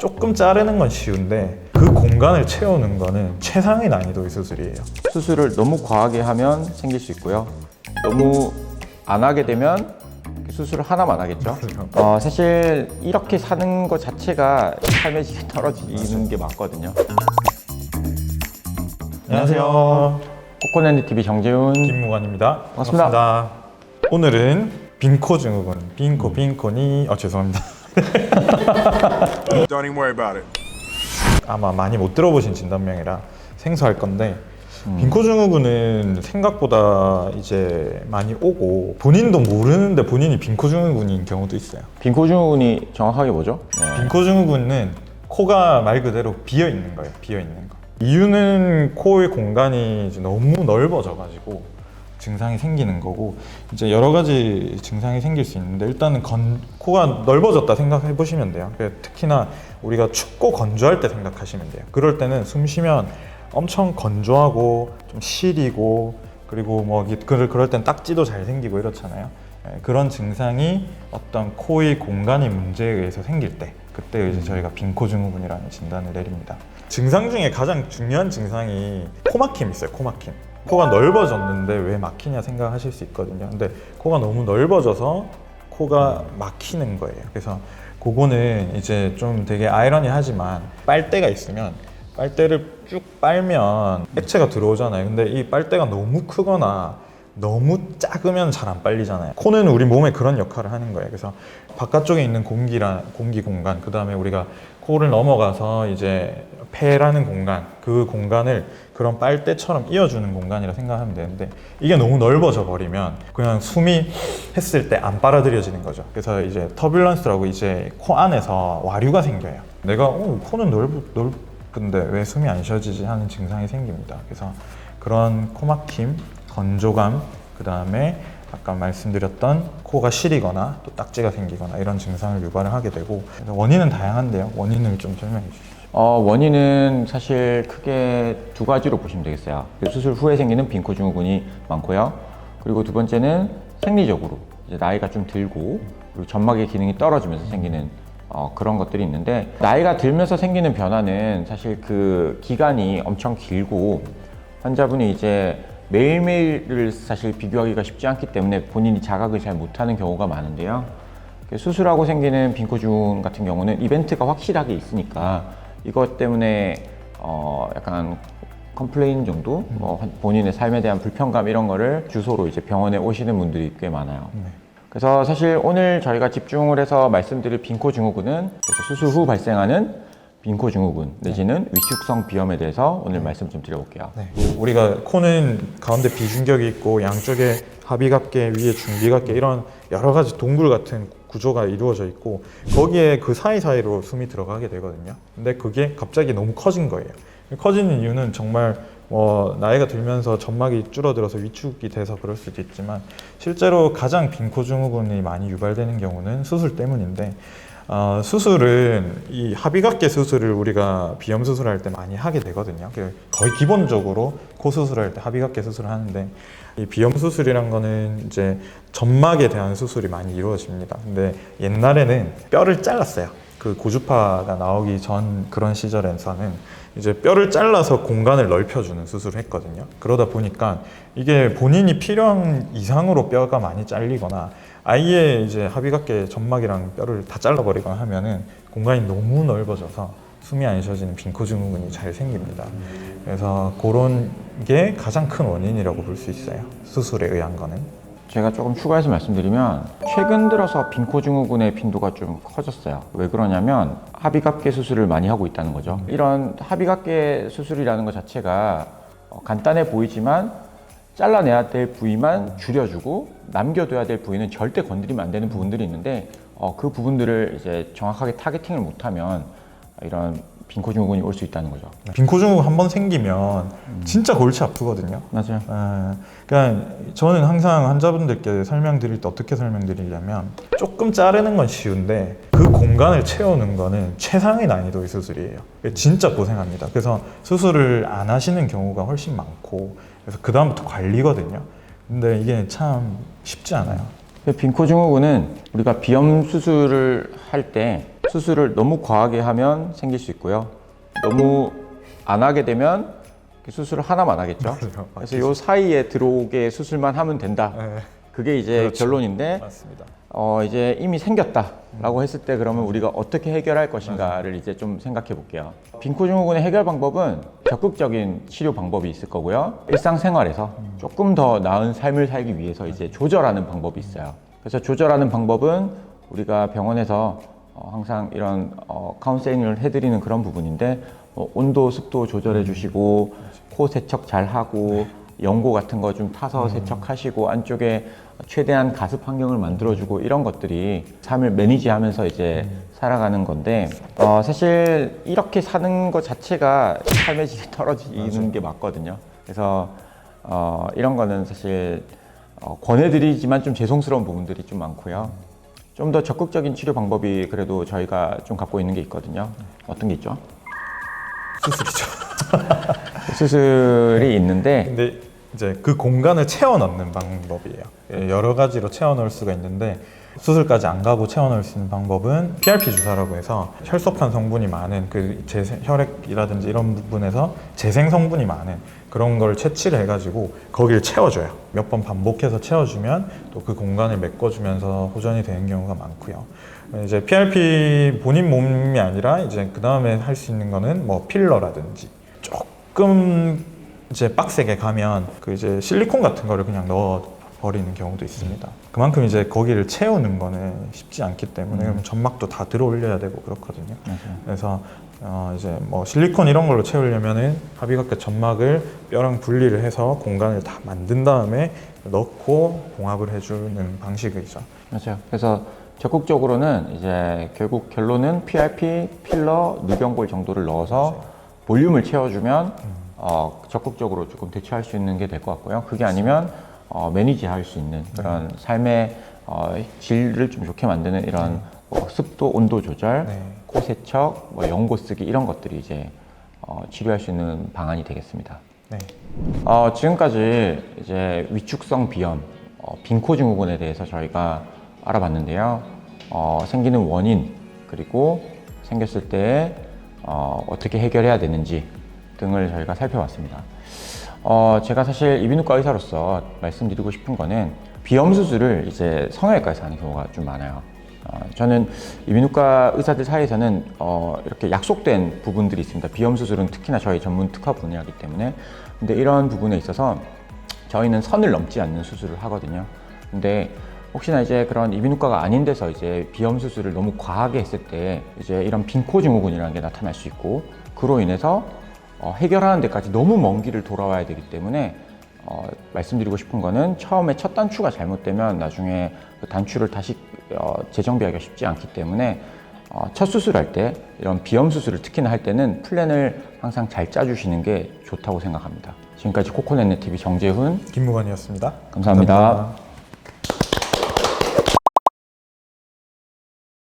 조금 자르는 건 쉬운데 그 공간을 채우는 거는 최상의 난이도의 수술이에요. 수술을 너무 과하게 하면 생길 수 있고요. 너무 안 하게 되면 수술을 하나만 하겠죠. 어, 사실 이렇게 사는 것 자체가 삶의 질이 떨어지는 게 맞거든요. 안녕하세요. 코코넷 TV 정재훈. 김무관입니다. 반갑습니다. 오늘은 빈코 증후군, 빈코 빈코니 아 죄송합니다. Don't even worry about it. 아마 많이 못 들어보신 진단명이라 생소할 건데 음. 빈코 증후군은 생각보다 이제 많이 오고 본인도 모르는데 본인이 빈코 증후군인 경우도 있어요. 빈코증후군이 정확하게 뭐죠? 네. 빈코 증후군은 코가 말 그대로 비어 있는 거예요. 비어 있는 거. 이유는 코의 공간이 이제 너무 넓어져 가지고 증상이 생기는 거고 이제 여러 가지 증상이 생길 수 있는데 일단은 건, 코가 넓어졌다 생각해 보시면 돼요. 그 특히나 우리가 춥고 건조할 때 생각하시면 돼요. 그럴 때는 숨 쉬면 엄청 건조하고 좀 시리고 그리고 뭐 이- 그럴 땐 딱지도 잘 생기고 이렇잖아요. 예, 그런 증상이 어떤 코의 공간의 문제에 의해서 생길 때 그때 이제 저희가 빈코 증후군이라는 진단을 내립니다. 증상 중에 가장 중요한 증상이 코막힘 있어요. 코막힘. 코가 넓어졌는데 왜 막히냐 생각하실 수 있거든요. 근데 코가 너무 넓어져서 코가 막히는 거예요. 그래서 그거는 이제 좀 되게 아이러니하지만 빨대가 있으면 빨대를 쭉 빨면 액체가 들어오잖아요. 근데 이 빨대가 너무 크거나 너무 작으면 잘 안 빨리잖아요. 코는 우리 몸에 그런 역할을 하는 거예요. 그래서 바깥쪽에 있는 공기라 공기 공간, 그 다음에 우리가 코를 넘어가서 이제 폐라는 공간, 그 공간을 그런 빨대처럼 이어주는 공간이라 생각하면 되는데 이게 너무 넓어져 버리면 그냥 숨이 했을 때 안 빨아들여지는 거죠. 그래서 이제 터뷸런스라고 이제 코 안에서 와류가 생겨요. 내가 어, 코는 넓 넓은데 왜 숨이 안 쉬어지지 하는 증상이 생깁니다. 그래서 그런 코막힘, 건조감, 그 다음에 아까 말씀드렸던 코가 시리거나 또 딱지가 생기거나 이런 증상을 유발을 하게 되고 원인은 다양한데요. 원인을 좀 설명해 주시죠. 어, 원인은 사실 크게 두 가지로 보시면 되겠어요. 그 수술 후에 생기는 빈코 증후군이 많고요. 그리고 두 번째는 생리적으로 나이가 좀 들고 그리고 점막의 기능이 떨어지면서 생기는 어, 그런 것들이 있는데 나이가 들면서 생기는 변화는 사실 그 기간이 엄청 길고 환자분이 이제 매일매일을 사실 비교하기가 쉽지 않기 때문에 본인이 자각을 잘 못하는 경우가 많은데요. 수술하고 생기는 빈코증 같은 경우는 이벤트가 확실하게 있으니까 이것 때문에 어 약간 컴플레인 정도 뭐 본인의 삶에 대한 불편감 이런 거를 주소로 이제 병원에 오시는 분들이 꽤 많아요. 그래서 사실 오늘 저희가 집중을 해서 말씀드릴 빈코 증후군은 수술 후 발생하는 빈코 증후군 내지는 위축성 비염에 대해서 오늘 말씀 좀 드려볼게요. 네. 우리가 코는 가운데 비중격이 있고 양쪽에 합의각계 위에 중비각계 이런 여러 가지 동굴 같은 구조가 이루어져 있고 거기에 그 사이사이로 숨이 들어가게 되거든요. 근데 그게 갑자기 너무 커진 거예요. 커지는 이유는 정말 뭐 나이가 들면서 점막이 줄어들어서 위축이 돼서 그럴 수도 있지만 실제로 가장 빈코 증후군이 많이 유발되는 경우는 수술 때문인데 어, 수술은 이 합의각계 수술을 우리가 비염 수술할 때 많이 하게 되거든요. 그 거의 기본적으로 코 수술할 때 합의각계 수술을 하는데 이 비염 수술이란 거는 이제 점막에 대한 수술이 많이 이루어집니다. 근데 옛날에는 뼈를 잘랐어요. 그 고주파가 나오기 전 그런 시절에서는 이제 뼈를 잘라서 공간을 넓혀주는 수술을 했거든요. 그러다 보니까 이게 본인이 필요한 이상으로 뼈가 많이 잘리거나 아예 이제 합의각계 점막이랑 뼈를 다 잘라버리거나 하면은 공간이 너무 넓어져서 숨이 안 쉬어지는 빈코 증후군이 잘 생깁니다. 그래서 그런 게 가장 큰 원인이라고 볼 수 있어요. 수술에 의한 거는. 제가 조금 추가해서 말씀드리면 최근 들어서 빈코 증후군의 빈도가 좀 커졌어요. 왜 그러냐면 합의각계 수술을 많이 하고 있다는 거죠. 이런 합의각계 수술이라는 것 자체가 어, 간단해 보이지만 잘라내야 될 부위만 줄여주고 남겨둬야 될 부위는 절대 건드리면 안 되는 부분들이 있는데 어, 그 부분들을 이제 정확하게 타겟팅을 못하면 이런 빈코 증후군이 올 수 있다는 거죠. 빈코 증후군 한 번 생기면 진짜 골치 아프거든요. 맞아요. 예, 그러니까 저는 항상 환자분들께 설명드릴 때 어떻게 설명드리냐면 조금 자르는 건 쉬운데 그 공간을 채우는 거는 최상의 난이도의 수술이에요. 진짜 고생합니다. 그래서 수술을 안 하시는 경우가 훨씬 많고 그래서 그 다음부터 관리거든요. 근데 이게 참 쉽지 않아요. 빈코 증후군은 우리가 비염 수술을 할 때 수술을 너무 과하게 하면 생길 수 있고요. 너무 안 하게 되면 수술을 하나만 하겠죠. 그렇죠. 그래서 요 사이에 들어오게 수술만 하면 된다. 네, 그게 이제 그렇죠. 결론인데 맞습니다. 어, 이제 이미 생겼다라고 했을 때 그러면 우리가 어떻게 해결할 것인가를 이제 좀 생각해 볼게요. 빈코 증후군의 해결 방법은 적극적인 치료 방법이 있을 거고요. 일상생활에서 조금 더 나은 삶을 살기 위해서 이제 조절하는 방법이 있어요. 그래서 조절하는 방법은 우리가 병원에서 어, 항상 이런 어, 카운셀링을 해드리는 그런 부분인데 뭐 온도, 습도 조절해 주시고 코 세척 잘 하고 연고 같은 거 좀 타서 세척하시고 안쪽에 최대한 가습 환경을 만들어주고 이런 것들이 삶을 매니지하면서 이제 살아가는 건데 어, 사실 이렇게 사는 것 자체가 삶의 질이 떨어지는 게 맞거든요. 그래서 어, 이런 거는 사실 어, 권해드리지만 좀 죄송스러운 부분들이 좀 많고요. 좀 더 적극적인 치료 방법이 그래도 저희가 좀 갖고 있는 게 있거든요. 어떤 게 있죠? 수술이죠. 수술이 있는데 근데 이제 그 공간을 채워 넣는 방법이에요. 예, 여러 가지로 채워 넣을 수가 있는데 수술까지 안 가고 채워 넣을 수 있는 방법은 PRP 주사라고 해서 혈소판 성분이 많은 그 재생, 혈액이라든지 이런 부분에서 재생 성분이 많은 그런 걸 채취를 해가지고 거기를 채워줘요. 몇 번 반복해서 채워주면 또 그 공간을 메꿔주면서 호전이 되는 경우가 많고요. 이제 PRP 본인 몸이 아니라 이제 그 다음에 할 수 있는 거는 뭐 필러라든지 조금 이제 빡세게 가면 그 이제 실리콘 같은 거를 그냥 넣어 버리는 경우도 있습니다. 그만큼 이제 거기를 채우는 거는 쉽지 않기 때문에 그러면 점막도 다 들어올려야 되고 그렇거든요. 맞아요. 그래서 어 이제 뭐 실리콘 이런 걸로 채우려면은 합의각계 점막을 뼈랑 분리를 해서 공간을 다 만든 다음에 넣고 봉합을 해주는 방식이죠. 맞아요. 그래서 적극적으로는 이제 결국 결론은 PRP, 필러, 누병골 정도를 넣어서 볼륨을 채워주면 어, 적극적으로 조금 대처할 수 있는 게 될 것 같고요. 그게 아니면 어, 매니지할 수 있는 그런 삶의 어, 질을 좀 좋게 만드는 이런 뭐 습도, 온도 조절, 네. 코 세척, 뭐 연고 쓰기 이런 것들이 이제 어, 치료할 수 있는 방안이 되겠습니다. 네. 어, 지금까지 이제 위축성 비염, 어, 빈코 증후군에 대해서 저희가 알아봤는데요. 어, 생기는 원인, 그리고 생겼을 때 어, 어떻게 해결해야 되는지 등을 저희가 살펴봤습니다. 어, 제가 사실 이비인후과 의사로서 말씀드리고 싶은 거는 비염 수술을 이제 성형외과에서 하는 경우가 좀 많아요. 어, 저는 이비인후과 의사들 사이에서는 어, 이렇게 약속된 부분들이 있습니다. 비염 수술은 특히나 저희 전문 특화 분야이기 때문에. 근데 이런 부분에 있어서 저희는 선을 넘지 않는 수술을 하거든요. 근데 혹시나 이제 그런 이비인후과가 아닌 데서 이제 비염 수술을 너무 과하게 했을 때 이제 이런 빈코 증후군이라는 게 나타날 수 있고 그로 인해서 어, 해결하는 데까지 너무 먼 길을 돌아와야 되기 때문에 어, 말씀드리고 싶은 거는 처음에 첫 단추가 잘못되면 나중에 그 단추를 다시 어, 재정비하기가 쉽지 않기 때문에 어, 첫 수술할 때 이런 비염 수술을 특히나 할 때는 플랜을 항상 잘 짜주시는 게 좋다고 생각합니다. 지금까지 코코넷네 TV 정재훈 김무관이었습니다. 감사합니다. 감사합니다.